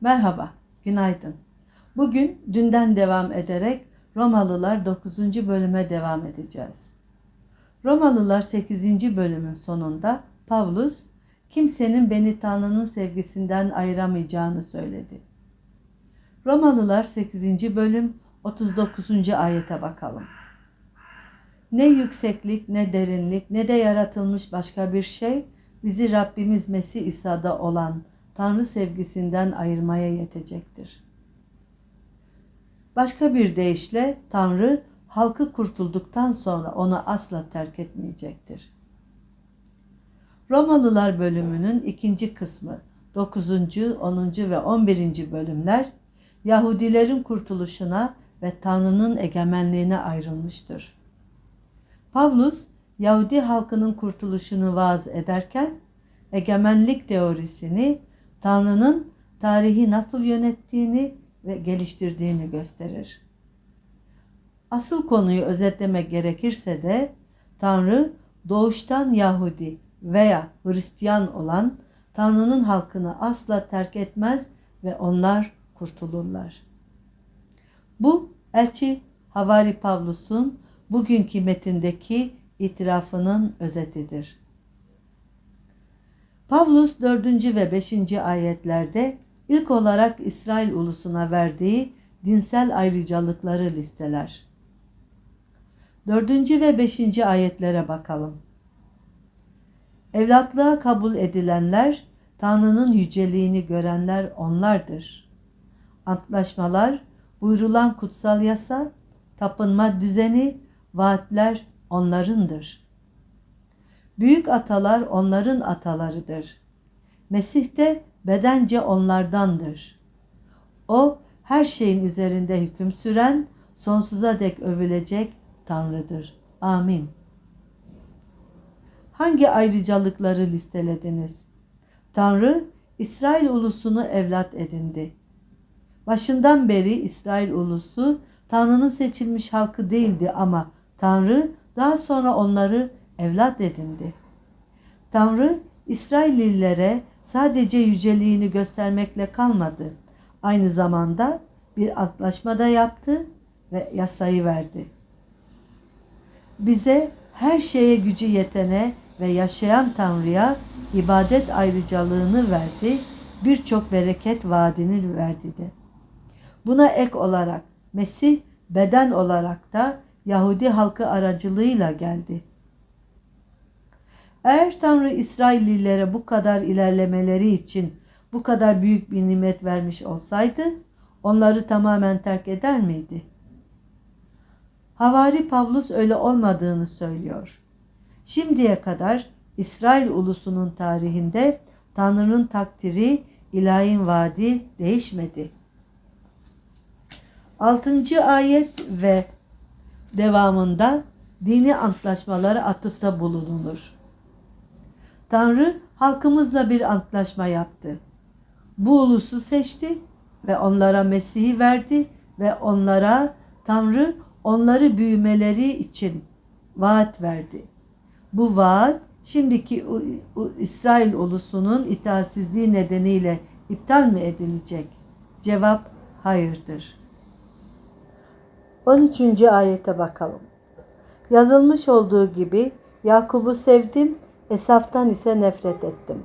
Merhaba, günaydın. Bugün dünden devam ederek Romalılar 9. bölüme devam edeceğiz. Romalılar 8. bölümün sonunda Pavlus kimsenin beni Tanrı'nın sevgisinden ayıramayacağını söyledi. Romalılar 8. bölüm 39. ayete bakalım. Ne yükseklik, ne derinlik, ne de yaratılmış başka bir şey bizi Rabbimiz Mesih İsa'da olan Tanrı sevgisinden ayırmaya yetecektir. Başka bir deyişle Tanrı halkı kurtulduktan sonra onu asla terk etmeyecektir. Romalılar bölümünün ikinci kısmı 9., 10. ve 11. bölümler Yahudilerin kurtuluşuna ve Tanrı'nın egemenliğine ayrılmıştır. Pavlus Yahudi halkının kurtuluşunu vaaz ederken egemenlik teorisini Tanrı'nın tarihi nasıl yönettiğini ve geliştirdiğini gösterir. Asıl konuyu özetlemek gerekirse de Tanrı doğuştan Yahudi veya Hristiyan olan Tanrı'nın halkını asla terk etmez ve onlar kurtulurlar. Bu elçi Havari Pavlus'un bugünkü metindeki itirafının özetidir. Pavlus 4. ve 5. ayetlerde ilk olarak İsrail ulusuna verdiği dinsel ayrıcalıkları listeler. 4. ve 5. ayetlere bakalım. Evlatlığa kabul edilenler, Tanrı'nın yüceliğini görenler onlardır. Antlaşmalar, buyrulan kutsal yasa, tapınma düzeni, vaatler onlarındır. Büyük atalar onların atalarıdır. Mesih de bedence onlardandır. O her şeyin üzerinde hüküm süren, sonsuza dek övülecek Tanrı'dır. Amin. Hangi ayrıcalıkları listelediniz? Tanrı İsrail ulusunu evlat edindi. Başından beri İsrail ulusu Tanrı'nın seçilmiş halkı değildi ama Tanrı daha sonra onları evlat edindi. Tanrı İsraillilere sadece yüceliğini göstermekle kalmadı. Aynı zamanda bir antlaşma da yaptı ve yasayı verdi. Bize her şeye gücü yetene ve yaşayan Tanrı'ya ibadet ayrıcalığını verdi, birçok bereket vaadini verdi de. Buna ek olarak Mesih beden olarak da Yahudi halkı aracılığıyla geldi. Eğer Tanrı İsraillilere bu kadar ilerlemeleri için bu kadar büyük bir nimet vermiş olsaydı onları tamamen terk eder miydi? Havari Pavlus öyle olmadığını söylüyor. Şimdiye kadar İsrail ulusunun tarihinde Tanrı'nın takdiri, ilahin vaadi değişmedi. 6. ayet ve devamında dini antlaşmalara atıfta bulunulur. Tanrı halkımızla bir antlaşma yaptı. Bu ulusu seçti ve onlara Mesih'i verdi ve onlara Tanrı onları büyümeleri için vaat verdi. Bu vaat şimdiki İsrail ulusunun itaatsizliği nedeniyle iptal mi edilecek? Cevap hayırdır. 13. ayete bakalım. Yazılmış olduğu gibi Yakub'u sevdim, Esaf'tan ise nefret ettim.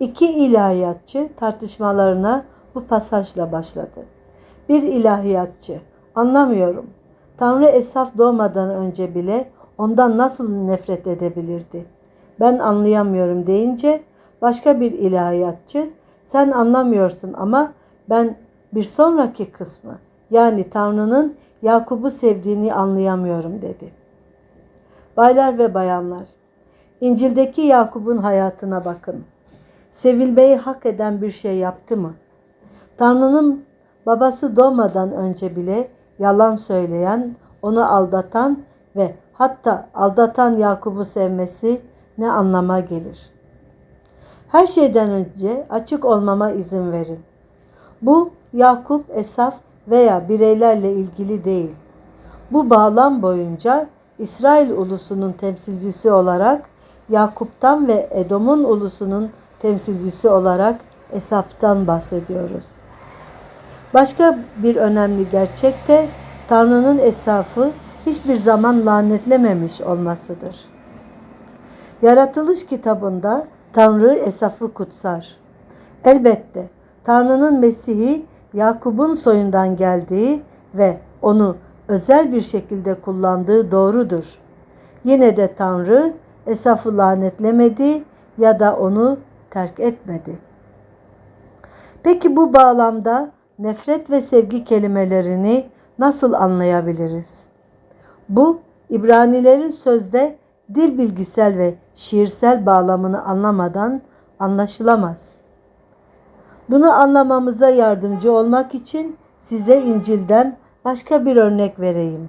İki ilahiyatçı tartışmalarına bu pasajla başladı. Bir ilahiyatçı, anlamıyorum. Tanrı Esaf doğmadan önce bile ondan nasıl nefret edebilirdi? Ben anlayamıyorum deyince başka bir ilahiyatçı, sen anlamıyorsun ama ben bir sonraki kısmı yani Tanrı'nın Yakup'u sevdiğini anlayamıyorum dedi. Baylar ve bayanlar, İncil'deki Yakup'un hayatına bakın. Sevilmeyi hak eden bir şey yaptı mı? Tanrı'nın babası doğmadan önce bile yalan söyleyen, onu aldatan ve hatta aldatan Yakup'u sevmesi ne anlama gelir? Her şeyden önce açık olmama izin verin. Bu Yakup, Esaf veya bireylerle ilgili değil. Bu bağlam boyunca İsrail ulusunun temsilcisi olarak Yakup'tan ve Edom'un ulusunun temsilcisi olarak Esaf'tan bahsediyoruz. Başka bir önemli gerçek de Tanrı'nın Esaf'ı hiçbir zaman lanetlememiş olmasıdır. Yaratılış kitabında Tanrı Esaf'ı kutsar. Elbette Tanrı'nın Mesih'i Yakup'un soyundan geldiği ve onu özel bir şekilde kullandığı doğrudur. Yine de Tanrı Esaf'ı lanetlemedi ya da onu terk etmedi. Peki bu bağlamda nefret ve sevgi kelimelerini nasıl anlayabiliriz? Bu İbranilerin sözde dil bilgisel ve şiirsel bağlamını anlamadan anlaşılamaz. Bunu anlamamıza yardımcı olmak için size İncil'den başka bir örnek vereyim.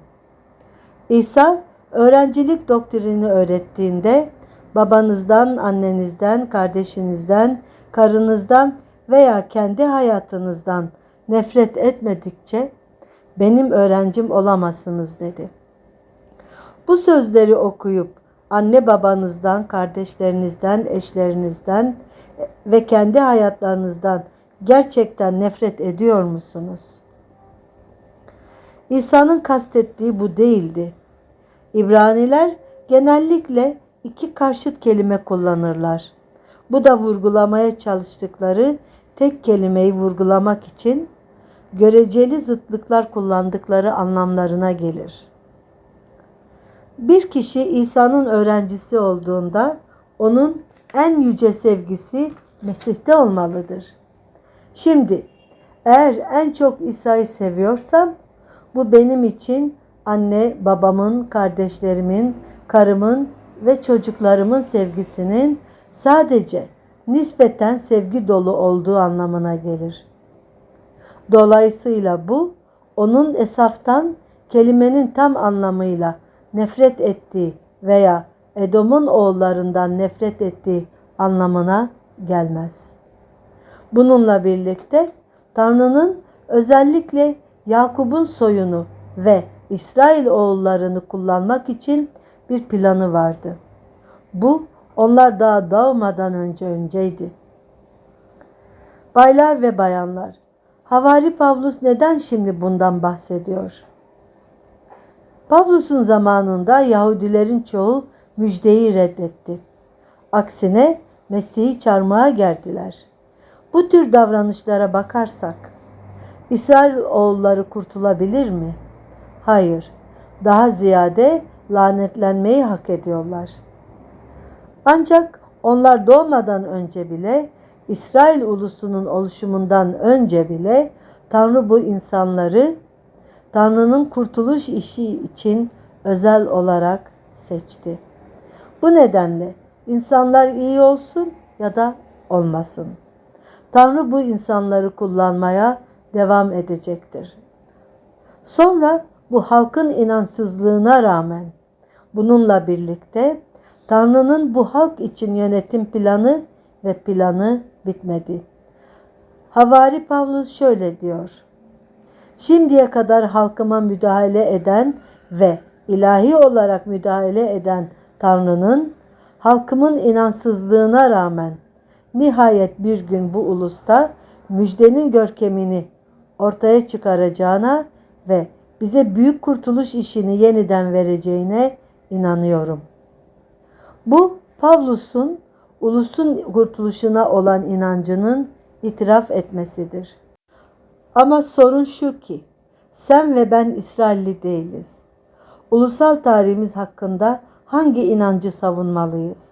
İsa öğrencilik doktrini öğrettiğinde babanızdan, annenizden, kardeşinizden, karınızdan veya kendi hayatınızdan nefret etmedikçe benim öğrencim olamazsınız dedi. Bu sözleri okuyup anne babanızdan, kardeşlerinizden, eşlerinizden ve kendi hayatlarınızdan gerçekten nefret ediyor musunuz? İsa'nın kastettiği bu değildi. İbraniler genellikle iki karşıt kelime kullanırlar. Bu da vurgulamaya çalıştıkları tek kelimeyi vurgulamak için göreceli zıtlıklar kullandıkları anlamlarına gelir. Bir kişi İsa'nın öğrencisi olduğunda onun en yüce sevgisi Mesih'te olmalıdır. Şimdi eğer en çok İsa'yı seviyorsam bu benim için anne, babamın, kardeşlerimin, karımın ve çocuklarımın sevgisinin sadece nispeten sevgi dolu olduğu anlamına gelir. Dolayısıyla bu onun esaftan kelimenin tam anlamıyla nefret ettiği veya Edom'un oğullarından nefret ettiği anlamına gelmez. Bununla birlikte Tanrı'nın özellikle Yakup'un soyunu ve İsrail oğullarını kullanmak için bir planı vardı. Bu onlar daha doğmadan önce önceydi. Baylar ve bayanlar, Havari Pavlus neden şimdi bundan bahsediyor? Pavlus'un zamanında Yahudilerin çoğu müjdeyi reddetti. Aksine Mesih'i çarmıha gerdiler. Bu tür davranışlara bakarsak İsrail oğulları kurtulabilir mi? Hayır. Daha ziyade lanetlenmeyi hak ediyorlar. Ancak onlar doğmadan önce bile İsrail ulusunun oluşumundan önce bile Tanrı bu insanları Tanrı'nın kurtuluş işi için özel olarak seçti. Bu nedenle insanlar iyi olsun ya da olmasın. Tanrı bu insanları kullanmaya devam edecektir. Sonra bu halkın inançsızlığına rağmen bununla birlikte Tanrı'nın bu halk için yönetim planı ve planı bitmedi. Havari Pavlus şöyle diyor. Şimdiye kadar halkıma müdahale eden ve ilahi olarak müdahale eden Tanrı'nın halkımın inansızlığına rağmen nihayet bir gün bu ulusta müjdenin görkemini ortaya çıkaracağına ve bize büyük kurtuluş işini yeniden vereceğine inanıyorum. Bu Pavlus'un ulusun kurtuluşuna olan inancının itiraf etmesidir. Ama sorun şu ki sen ve ben İsrailli değiliz. Ulusal tarihimiz hakkında hangi inancı savunmalıyız?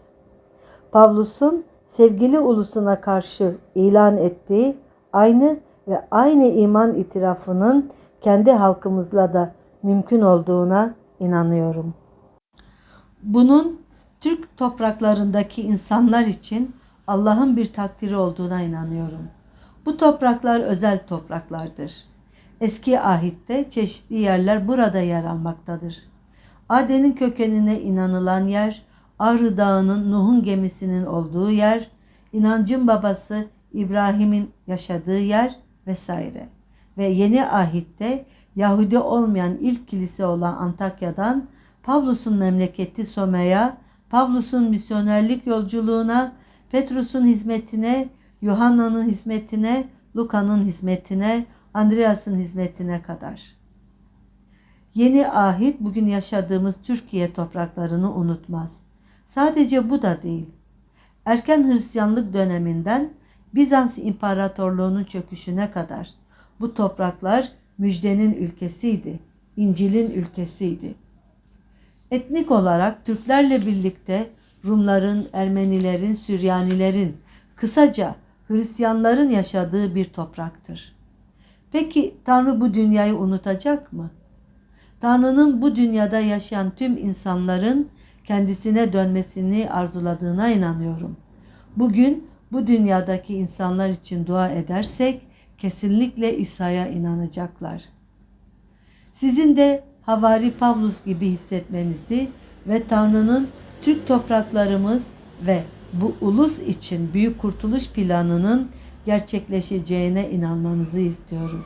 Pavlus'un sevgili ulusuna karşı ilan ettiği aynı ve aynı iman itirafının kendi halkımızla da mümkün olduğuna inanıyorum. Bunun Türk topraklarındaki insanlar için Allah'ın bir takdiri olduğuna inanıyorum. Bu topraklar özel topraklardır. Eski ahitte çeşitli yerler burada yer almaktadır. Aden'in kökenine inanılan yer, Ağrı Dağı'nın Nuh'un gemisinin olduğu yer, inancın babası İbrahim'in yaşadığı yer vesaire. Ve yeni ahitte Yahudi olmayan ilk kilise olan Antakya'dan Pavlus'un memleketi Soma'ya, Pavlus'un misyonerlik yolculuğuna, Petrus'un hizmetine, Yuhanna'nın hizmetine, Luka'nın hizmetine, Andreas'ın hizmetine kadar. Yeni ahit bugün yaşadığımız Türkiye topraklarını unutmaz. Sadece bu da değil. Erken Hristiyanlık döneminden Bizans İmparatorluğu'nun çöküşüne kadar bu topraklar müjdenin ülkesiydi, İncil'in ülkesiydi. Etnik olarak Türklerle birlikte Rumların, Ermenilerin, Süryanilerin, kısaca Hristiyanların yaşadığı bir topraktır. Peki Tanrı bu dünyayı unutacak mı? Tanrı'nın bu dünyada yaşayan tüm insanların kendisine dönmesini arzuladığına inanıyorum. Bugün bu dünyadaki insanlar için dua edersek kesinlikle İsa'ya inanacaklar. Sizin de Havari Pavlus gibi hissetmenizi ve Tanrı'nın Türk topraklarımız ve bu ulus için büyük kurtuluş planının gerçekleşeceğine inanmanızı istiyoruz.